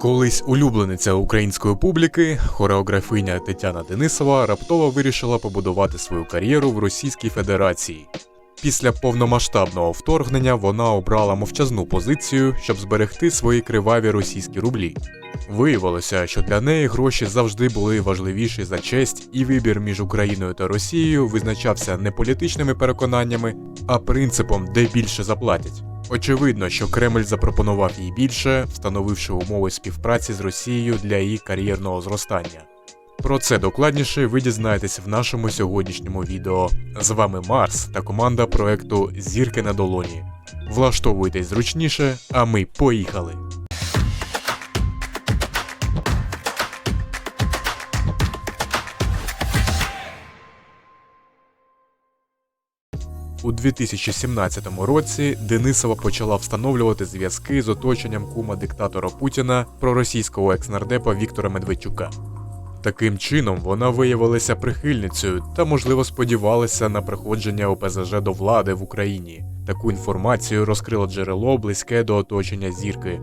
Колись улюблениця української публіки, хореографиня Тетяна Денисова раптово вирішила побудувати свою кар'єру в Російській Федерації. Після повномасштабного вторгнення вона обрала мовчазну позицію, щоб зберегти свої криваві російські рублі. Виявилося, що для неї гроші завжди були важливіші за честь, і вибір між Україною та Росією визначався не політичними переконаннями, а принципом, де більше заплатять. Очевидно, що Кремль запропонував їй більше, встановивши умови співпраці з Росією для її кар'єрного зростання. Про це докладніше ви дізнаєтесь в нашому сьогоднішньому відео. З вами Марс та команда проекту Зірки на долоні. Влаштовуйтесь зручніше, а ми поїхали! У 2017 році Денисова почала встановлювати зв'язки з оточенням кума диктатора Путіна проросійського екснардепа Віктора Медведчука. Таким чином вона виявилася прихильницею та, можливо, сподівалася на приходження ОПЗЖ до влади в Україні. Таку інформацію розкрило джерело близьке до оточення зірки.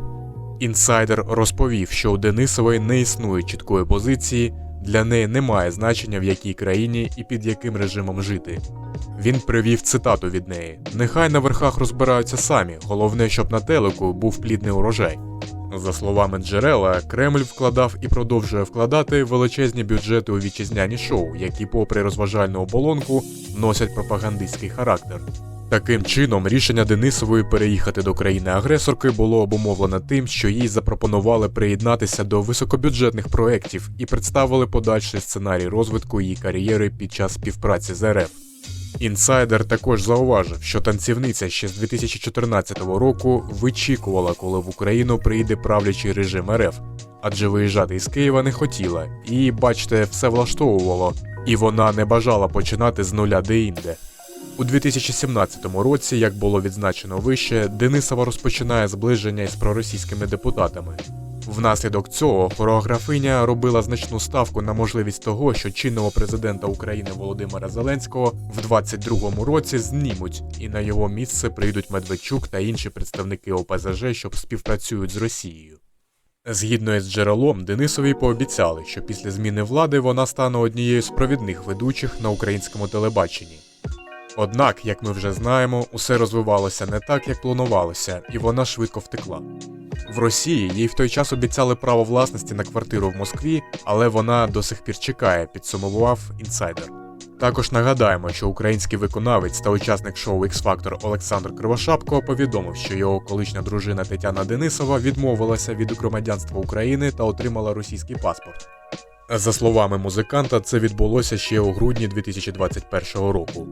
Інсайдер розповів, що у Денисової не існує чіткої позиції, для неї немає значення в якій країні і під яким режимом жити. Він привів цитату від неї: Нехай на верхах розбираються самі, головне, щоб на телеку був плідний урожай. За словами джерела, Кремль вкладав і продовжує вкладати величезні бюджети у вітчизняні шоу, які, попри розважальну оболонку, носять пропагандистський характер. Таким чином, рішення Денисової переїхати до країни-агресорки було обумовлено тим, що їй запропонували приєднатися до високобюджетних проєктів і представили подальший сценарій розвитку її кар'єри під час співпраці з РФ. Інсайдер також зауважив, що танцівниця ще з 2014 року вичікувала, коли в Україну прийде правлячий режим РФ, адже виїжджати із Києва не хотіла, і, бачите, все влаштовувало, і вона не бажала починати з нуля де-інде. У 2017 році, як було відзначено вище, Денисова розпочинає зближення із проросійськими депутатами. Внаслідок цього хореографиня робила значну ставку на можливість того, що чинного президента України Володимира Зеленського в 22-му році знімуть, і на його місце прийдуть Медведчук та інші представники ОПЗЖ, що співпрацюють з Росією. Згідно із джерелом, Денисовій пообіцяли, що після зміни влади вона стане однією з провідних ведучих на українському телебаченні. Однак, як ми вже знаємо, усе розвивалося не так, як планувалося, і вона швидко втекла. В Росії їй в той час обіцяли право власності на квартиру в Москві, але вона до сих пір чекає, підсумував інсайдер. Також нагадаємо, що український виконавець та учасник шоу X Factor Олександр Кривошапко повідомив, що його колишня дружина Тетяна Денисова відмовилася від громадянства України та отримала російський паспорт. За словами музиканта, це відбулося ще у грудні 2021 року.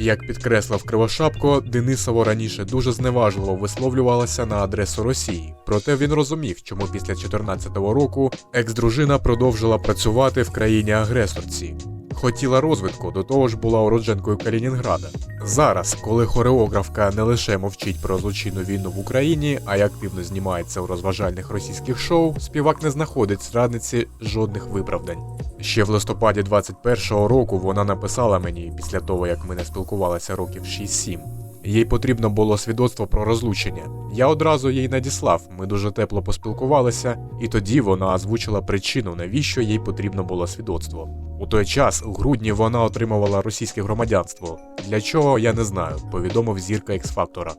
Як підкреслив Кривошапко, Денисово раніше дуже зневажливо висловлювалася на адресу Росії, проте він розумів, чому після 2014 року екс-дружина продовжила працювати в країні-агресорці. Хотіла розвитку, до того ж була уродженкою Калінінграда. Зараз, коли хореографка не лише мовчить про злочинну війну в Україні, а й активно знімається у розважальних російських шоу, співак не знаходить зрадниці жодних виправдань. Ще в листопаді 21-го року вона написала мені після того, як ми не спілкувалися років 6-7. Їй потрібно було свідоцтво про розлучення. Я одразу їй надіслав, ми дуже тепло поспілкувалися, і тоді вона озвучила причину, навіщо їй потрібно було свідоцтво. У той час, у грудні, вона отримувала російське громадянство. Для чого я не знаю, повідомив зірка X-Factor.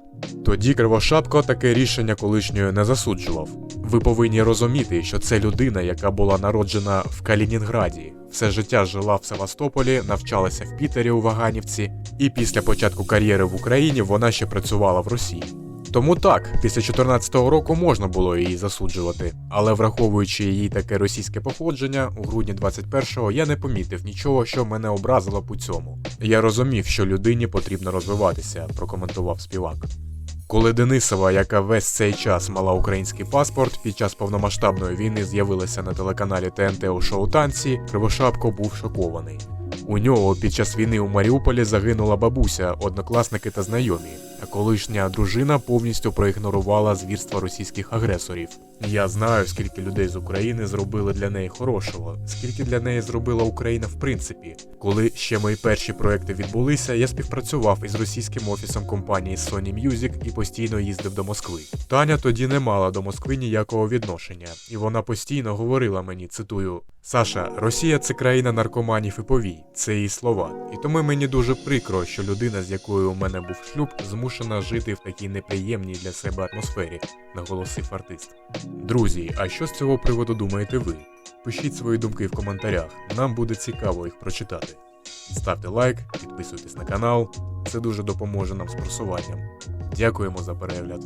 Тоді Кривошапко таке рішення колишньої не засуджував. Ви повинні розуміти, що це людина, яка була народжена в Калінінграді, все життя жила в Севастополі, навчалася в Пітері у Ваганівці, і після початку кар'єри в Україні вона ще працювала в Росії. Тому так, після 2014 року можна було її засуджувати, але враховуючи її таке російське походження, у грудні 21-го я не помітив нічого, що мене образило по цьому. Я розумів, що людині потрібно розвиватися, прокоментував співак. Коли Денисова, яка весь цей час мала український паспорт, під час повномасштабної війни з'явилася на телеканалі ТНТ у шоу танці, Кривошапко був шокований. У нього під час війни у Маріуполі загинула бабуся, однокласники та знайомі, а колишня дружина повністю проігнорувала звірства російських агресорів. Я знаю, скільки людей з України зробили для неї хорошого, скільки для неї зробила Україна в принципі. Коли ще мої перші проекти відбулися, я співпрацював із російським офісом компанії Sony Music і постійно їздив до Москви. Таня тоді не мала до Москви ніякого відношення, і вона постійно говорила мені, цитую: Саша, Росія це країна наркоманів і повій, це її слова. І тому мені дуже прикро, що людина, з якою у мене був шлюб, змушена жити в такій неприємній для себе атмосфері, наголосив артист. Друзі, а що з цього приводу думаєте ви? Пишіть свої думки в коментарях, нам буде цікаво їх прочитати. Ставте лайк, підписуйтесь на канал, це дуже допоможе нам з просуванням. Дякуємо за перегляд.